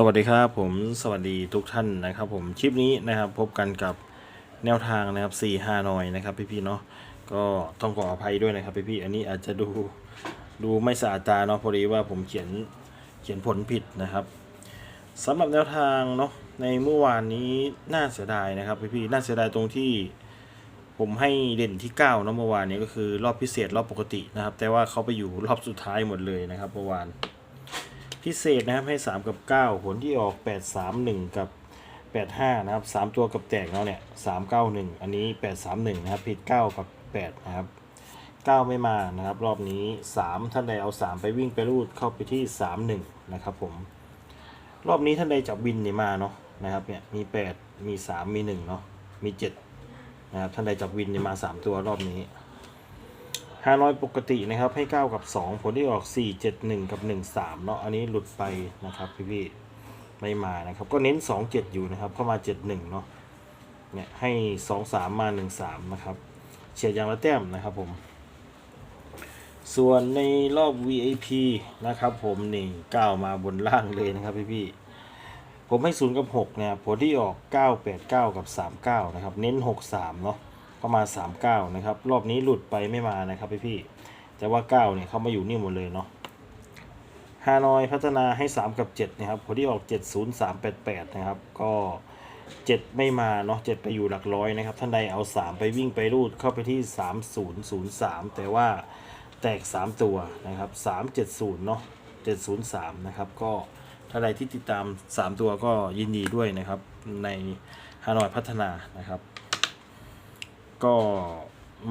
สวัสดีครับผมสวัสดีทุกท่านนะครับผมคลิปนี้นะครับพบกันกับแนวทางนะครับ4 5หน่อยนะครับพี่ๆเนาะก็ต้องขออภัยด้วยนะครับพี่ๆอันนี้อาจจะดูดูไม่สะอาดตาเนาะพอดีว่าผมเขียนเขียนผลผิดนะครับสำหรับแนวทางเนาะในเมื่อวานนี้น่าเสียดายนะครับพี่ๆน่าเสียดายตรงที่ผมให้เด่นที่9เนาะเมื่อวานนี้ก็คือรอบพิเศษรอบปกตินะครับ แต่ว่าเขาไปอยู่รอบสุดท้ายหมดเลยนะครับเมื่อวาน พิเศษนะครับให้ 3 กับ 9 ผลที่ออก 8 3 1 กับ 85 นะครับ 3 ตัวกับแตกเนาะเนี่ย3 9 1 อันนี้ 8 3 1 นะครับ ผิด 9 กับ 8 นะครับ 9 ไม่มานะครับ รอบนี้ 3 ท่านใดเอา 3 ไปวิ่งไปรูดเข้าไปที่ 3 1 นะครับผม รอบนี้ท่านใดจับวินนี่มาเนาะนะครับเนี่ยมี 8 มี 3 มี 1 เนาะมี 7 นะครับท่านใดจับวินนี่มา 3 ตัวรอบนี้ ห้าร้อยปกตินะครับ ให้ 9 กับ 2 ผลที่ออก 4 7 1 กับ 1 3 เนาะอันนี้หลุดไปนะครับพี่พี่ไม่มานะครับ ก็เน้น 2 7 อยู่นะครับ เข้ามา 7 1 เนาะเนี่ยให้ 2 3 มา 1 3 นะครับ เฉียดยางละแต้มนะครับผม ส่วนในรอบ VIP นะครับผมนี่9มาบนล่างเลยนะครับพี่พี่ผมให้ 0 กับ 6 เนี่ย ผลที่ออก 9 8 9 กับ 39 นะครับ เน้น 6 3 เนาะ เข้ามา39นะครับ รอบนี้หลุดไปไม่มานะครับพี่พี่แต่ว่า 9 เนี่ยเข้ามาอยู่นี่หมดเลยเนาะฮานอยพัฒนาให้ 3 กับ 7 นะครับผลที่ออก 70388 นะครับ ก็ 7 ไม่มาเนาะ7ไปอยู่หลักร้อยนะครับ ท่านใดเอา 3 ไปวิ่งไปรูดเข้าไปที่ 3003 แต่ว่าแตก 3 ตัวนะครับ 370 เนาะ703 นะครับก็ท่านใดที่ติดตาม 3 ตัวก็ยินดีด้วยนะครับในฮานอยพัฒนานะครับ ก็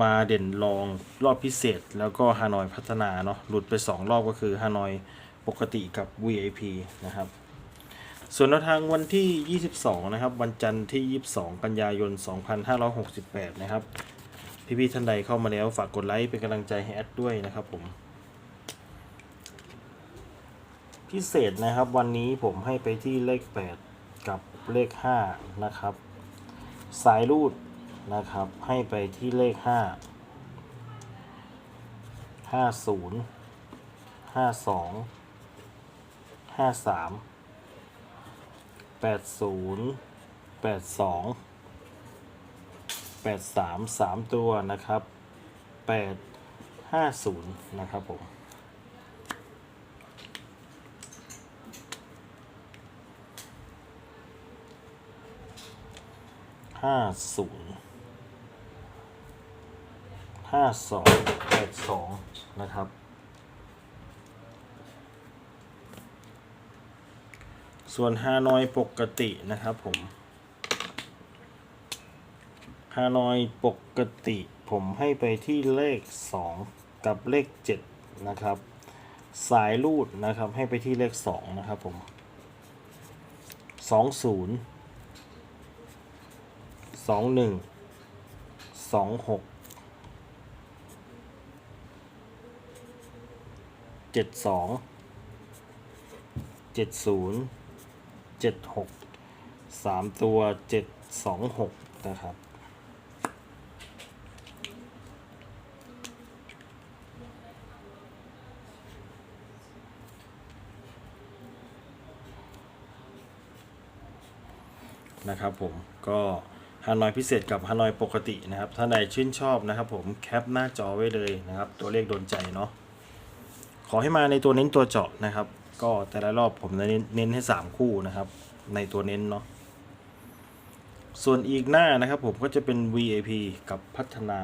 มาเด่นรองรอบพิเศษ แล้วก็ฮานอยพัฒนาเนาะหลุดไป 2 รอบก็คือฮานอยปกติกับ VIP นะครับ ส่วนแนวทางวันที่ 22 นะครับ วันจันทร์ที่ 22 กันยายน 2568 นะครับ พี่ๆท่านใดเข้ามาแล้วฝากกดไลค์เป็นกำลังใจให้แอดด้วยนะครับผม พิเศษนะครับวันนี้ผมให้ไปที่เลข 8 กับเลข 5 นะครับ สายรูด นะครับ ให้ไปที่เลข5 50 52 53 80 82 83 3ตัวนะครับ8 50นะครับผมห้าศูนย์ ห้าสองแปดสองนะครับ ส่วนฮานอยปกตินะครับผมฮานอยปกติผมให้ไปที่เลข 2 กับเลข 7 นะครับ สายรูดนะครับให้ไปที่เลข 2 นะครับผม 20 21 26 เจ็ดสองเจ็ดศูนย์เจ็ดหกสามตัวเจ็ดสองหกนะครับนะครับผมก็ฮานอยพิเศษกับฮานอยปกตินะครับท่าใดชื่นชอบนะครับผมแคปหน้าจอไว้เลยนะครับ ตัวเลขโดนใจเนาะ ขอให้มาในตัวเน้นตัวเจาะนะครับ ก็แต่ละรอบผมจะเน้นเน้นให้ 3 คู่นะครับ ในตัวเน้นเนาะส่วนอีกหน้านะครับผมก็จะเป็น VAP กับพัฒนา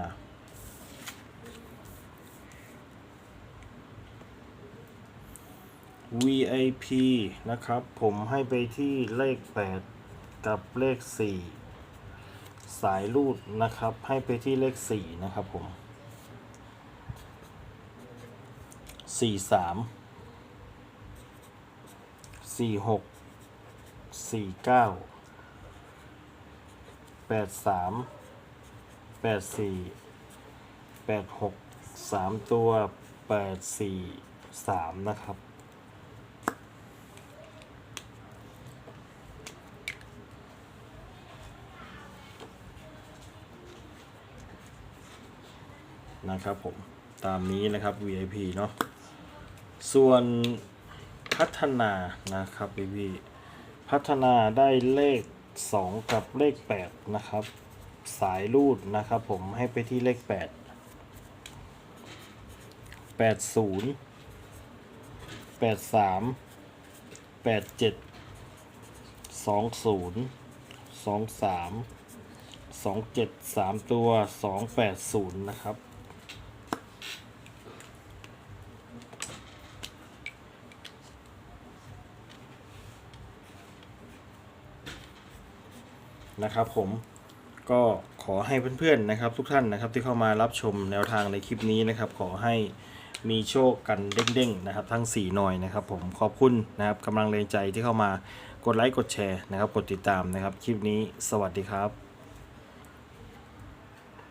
VIP นะครับ ผมให้ไปที่เลข 8 กับเลข 4 สายรูดนะครับ ให้ไปที่เลข 4 นะครับผม สี่สามสี่หกสี่เก้าแปดสามแปดสี่แปดหกสามตัวแปดสี่สามนะครับ นะครับผม ตามนี้นะครับ VIP เนาะ ส่วนพัฒนานะครับพี่พี่พัฒนาได้เลข 2 กับเลข 8 นะครับ สายรูดนะครับผมให้ไปที่เลข 8 80 83 87 20 23 27 3 ตัว 280 นะครับ นะครับผมก็ขอให้เพื่อนๆนะครับ ทุกท่านนะครับที่เข้ามารับชมแนวทางในคลิปนี้นะครับ ขอให้มีโชคกันเด้งๆนะครับ ทั้ง 4 หน่อยนะครับผมขอบคุณนะครับกำลังแรงใจที่เข้ามากดไลค์กดแชร์นะครับ กดติดตามนะครับ คลิปนี้สวัสดีครับ